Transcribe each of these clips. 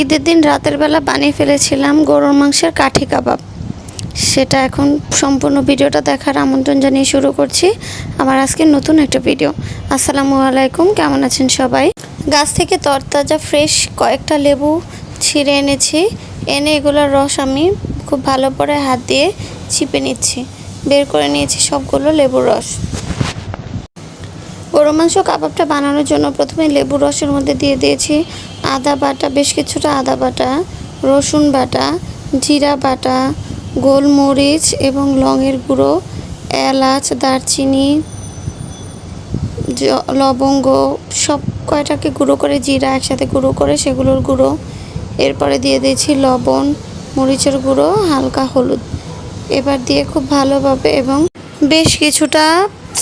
ঈদের দিন রাতের বেলা বানিয়ে ফেলেছিলাম গরুর মাংসের কাঠি কাবাব। সেটা এখন সম্পূর্ণ ভিডিওটা দেখার আমন্ত্রণ জানিয়ে শুরু করছি। আমার আজকে নতুন একটা ভিডিও। আসসালামু আলাইকুম, কেমন আছেন সবাই? গাছ থেকে তরতাজা, ফ্রেশ কয়েকটা লেবু ছিঁড়ে এনেছি। এনে এগুলোর রস আমি খুব ভালো করে হাত দিয়ে চিপে নিচ্ছি। বের করে নিয়েছি সবগুলো লেবুর রস। গরু মাংস কাবাবটা বানানোর জন্য প্রথমে লেবু রসের মধ্যে দিয়ে দিয়েছি আদা বাটা, বেশ কিছুটা আদা বাটা, রসুন বাটা, জিরা বাটা, গোলমরিচ এবং লংয়ের গুঁড়ো, এলাচ, দারচিনি লবঙ্গ, সব কয়টাকে গুঁড়ো করে জিরা একসাথে গুঁড়ো করে সেগুলোর গুঁড়ো। এরপরে দিয়ে দিয়েছি লবণ, মরিচের গুঁড়ো, হালকা হলুদ। এবার দিয়ে খুব ভালোভাবে এবং বেশ কিছুটা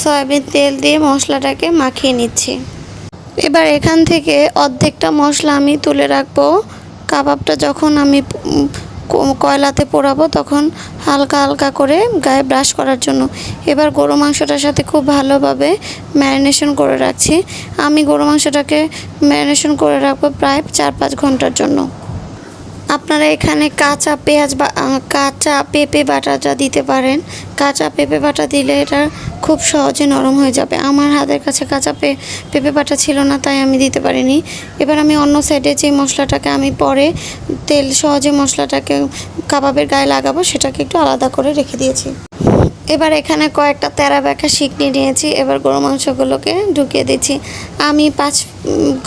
সয়াবিন তেল দিয়ে মশলাটাকে মাখিয়ে নিচ্ছি। এবার এখান থেকে অর্ধেকটা মশলা আমি তুলে রাখব। কাবাবটা যখন আমি কয়লাতে পোড়াবো তখন হালকা হালকা করে গায়ে ব্রাশ করার জন্য। এবার গরু মাংসটার সাথে খুব ভালোভাবে ম্যারিনেশন করে রাখছি। আমি গরু মাংসটাকে ম্যারিনেশন করে রাখব প্রায় চার পাঁচ ঘণ্টার জন্য। আপনারা এখানে কাঁচা পেঁয়াজ বা কাঁচা পেঁপে বাটাটা দিতে পারেন। কাঁচা পেঁপে বাটা দিলে এটা খুব সহজে নরম হয়ে যাবে। আমার হাতের কাছে কাঁচা পে, পেঁপে বাটা ছিল না, তাই আমি দিতে পারিনি। এবার আমি অন্য সাইডে যে মশলাটাকে আমি পরে তেল সহজে মশলাটাকে কাবাবের গায়ে লাগাবো, সেটাকে একটু আলাদা করে রেখে দিয়েছি। এবার এখানে কয়েকটা তেরা ব্যাখা শিকনি নিয়েছি। এবার গরু মাংসগুলোকে ঢুকিয়ে দিচ্ছি। আমি পাঁচ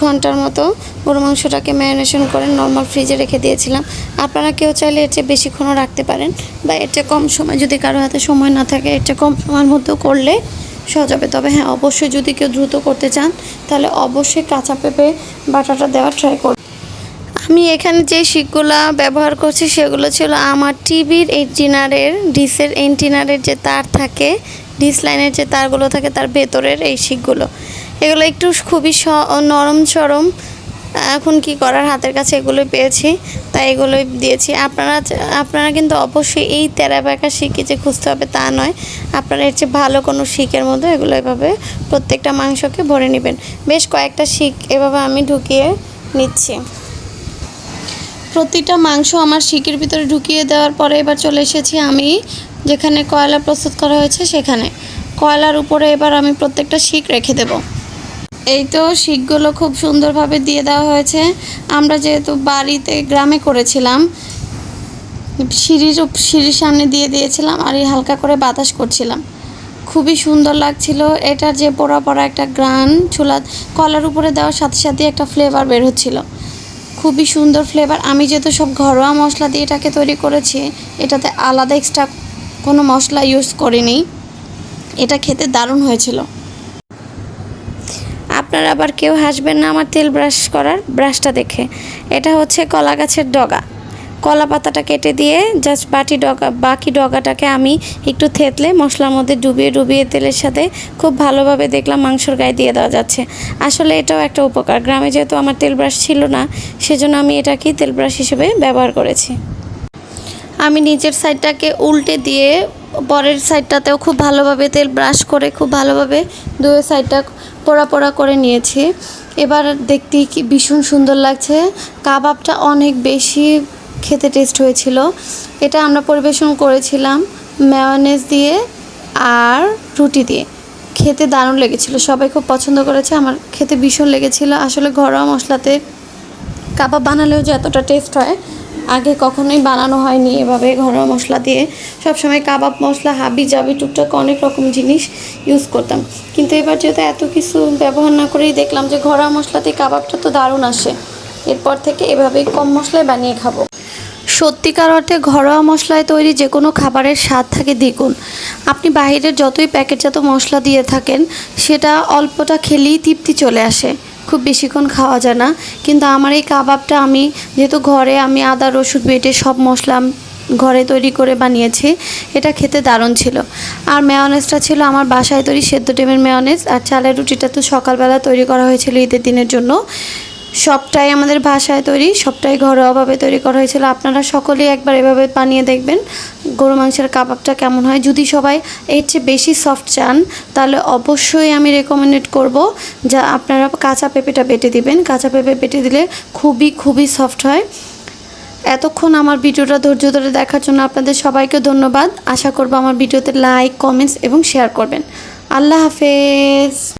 ঘণ্টার মতো গরু মাংসটাকে ম্যারিনেশন করে নর্মাল ফ্রিজে রেখে দিয়েছিলাম। আপনারা কেউ চাইলে এর চেয়ে বেশিক্ষণও রাখতে পারেন বা এর কম সময় যদি কারও হাতে সময় না থাকে, এর কম সময়ের মধ্যেও করলে সহজ হবে। তবে হ্যাঁ অবশ্যই যদি কেউ দ্রুত করতে চান, তাহলে অবশ্যই কাঁচা পেঁপে বাটাটা দেওয়ার ট্রাই করুন। আমি এখানে যে শিকগুলো ব্যবহার করছি, সেগুলো ছিল আমার টিভির এন্টিনারের ডিসের এন্টিনারের যে তার থাকে, ডিস লাইনের যে তারগুলো থাকে, তার ভেতরের এই শিকগুলো। এগুলো একটু খুবই নরম সরম এখন কি করার? হাতের কাছে এগুলো পেয়েছি, তাই এগুলোই দিয়েছি। আপনারা আপনারা কিন্তু অবশ্যই এই তেরা বেঁকা শিখে যে খুঁজতে হবে তা নয়। আপনারা এর চেয়ে ভালো কোনো শিকের মধ্যে এগুলো এভাবে প্রত্যেকটা মাংসকে ভরে নেবেন। বেশ কয়েকটা শিক এভাবে আমি ঢুকিয়ে নিচ্ছি। প্রতিটা মাংস আমার শিকের ভিতরে ঢুকিয়ে দেওয়ার পরে এবার চলে এসেছি আমি, যেখানে কয়লা প্রস্তুত করা হয়েছে সেখানে। কয়লার উপরে এবার আমি প্রত্যেকটা শিক রেখে দেব। এই তো শিকগুলো খুব সুন্দরভাবে দিয়ে দেওয়া হয়েছে। আমরা যেহেতু বাড়িতে গ্রামে করেছিলাম, সিঁড়ির সিঁড়ির সামনে দিয়ে দিয়েছিলাম আর এই হালকা করে বাতাস করছিলাম। খুবই সুন্দর লাগছিল। এটার যে পোড়া পোড়া একটা গ্রান, চুলা, কলার উপরে দেওয়ার সাথে সাথে একটা ফ্লেভার বের হচ্ছিল। খুবই সুন্দর ফ্লেভার আমি যেহেতু সব ঘরোয়া মশলা দিয়ে এটাকে তৈরি করেছি, এটাতে আলাদা এক্সট্রা কোনো মশলা ইউজ করিনি। এটা খেতে দারুণ হয়েছিল। আপনারা আবার কেউ হাসবেন না আমার তেল ব্রাশ করার ব্রাশটা দেখে। এটা হচ্ছে কলা গাছের ডগা। কলা পাতাটা কেটে দিয়ে জাস্ট বাটি ডগা বাকি ডগাটাকে আমি একটু থেতলে মশলার মধ্যে ডুবিয়ে ডুবিয়ে তেলের সাথে খুব ভালোভাবে দেখলাম মাংসর গায়ে দিয়ে দেওয়া যাচ্ছে। আসলে এটাও একটা উপকার। গ্রামে যেহেতু আমার তেল ব্রাশ ছিল না, সেজন্য আমি এটাকেই তেল ব্রাশ হিসেবে ব্যবহার করেছি। আমি নিচের সাইডটাকে উল্টে দিয়ে পরের সাইডটাতেও খুব ভালোভাবে তেল ব্রাশ করে, খুব ভালোভাবে দুই সাইডটা পোড়া পোড়া করে নিয়েছি। এবার দেখতে কি ভীষণ সুন্দর লাগছে। কাবাবটা অনেক বেশি খেতে টেস্ট হয়েছিল। এটা আমরা পরিবেশন করেছিলাম মেয়নেজ দিয়ে আর রুটি দিয়ে। খেতে দারুণ লেগেছিল। সবাই খুব পছন্দ করেছে। আমার খেতে ভীষণ লেগেছিল। আসলে ঘরোয়া মশলাতে কাবাব বানালেও যে এতটা টেস্ট হয় আগে কখনোই বানানো হয়নি। এভাবে ঘরোয়া মশলা দিয়ে সবসময় কাবাব মশলা, হাবি, জাবি, টুকটাক অনেক রকম জিনিস ইউজ করতাম। কিন্তু এবার যেহেতু এত কিছু ব্যবহার না করেই দেখলাম যে ঘরোয়া মশলাতে কাবাবটা তো দারুণ আসে, এরপর থেকে এভাবেই কম মশলায় বানিয়ে খাব। সত্যিকার অর্থে ঘরোয়া মশলায় তৈরি যে কোনো খাবারের স্বাদ থাকে দ্বিগুণ। আপনি বাইরের যতই প্যাকেটজাত মশলা দিয়ে থাকেন, সেটা অল্পটা খেলেই তৃপ্তি চলে আসে। খুব বেশিক্ষণ খাওয়া যায় না। কিন্তু আমার এই কাবাবটা আমি, যেহেতু ঘরে আমি আদা, রসুন, বেটে সব মশলা ঘরে তৈরি করে বানিয়েছি, এটা খেতে দারুণ ছিল। আর মেয়নেজটা ছিল আমার বাসায় তৈরি সেদ্ধ ডিমের মেয়নেজ আর চালের রুটিটা তো সকালবেলা তৈরি করা হয়েছিল ঈদের দিনের জন্য। সবটাই আমাদের ভাষায় তৈরি, সবটাই ঘরোয়াভাবে তৈরি করা হয়েছিল। আপনারা সকলেই একবার এভাবে বানিয়ে দেখবেন গরু মাংসের কাবাবটা কেমন হয়। যদি সবাই এর চেয়ে বেশি সফট চান, তাহলে অবশ্যই আমি রেকমেন্ডেড করব যা আপনারা কাঁচা পেঁপেটা বেটে দিবেন। কাঁচা পেঁপে বেটে দিলে খুবই খুবই সফট হয়। এতক্ষণ আমার ভিডিওটা ধৈর্য ধরে দেখার জন্য আপনাদের সবাইকে ধন্যবাদ। আশা করব আমার ভিডিওতে লাইক কমেন্টস এবং শেয়ার করবেন। আল্লাহ হাফেজ।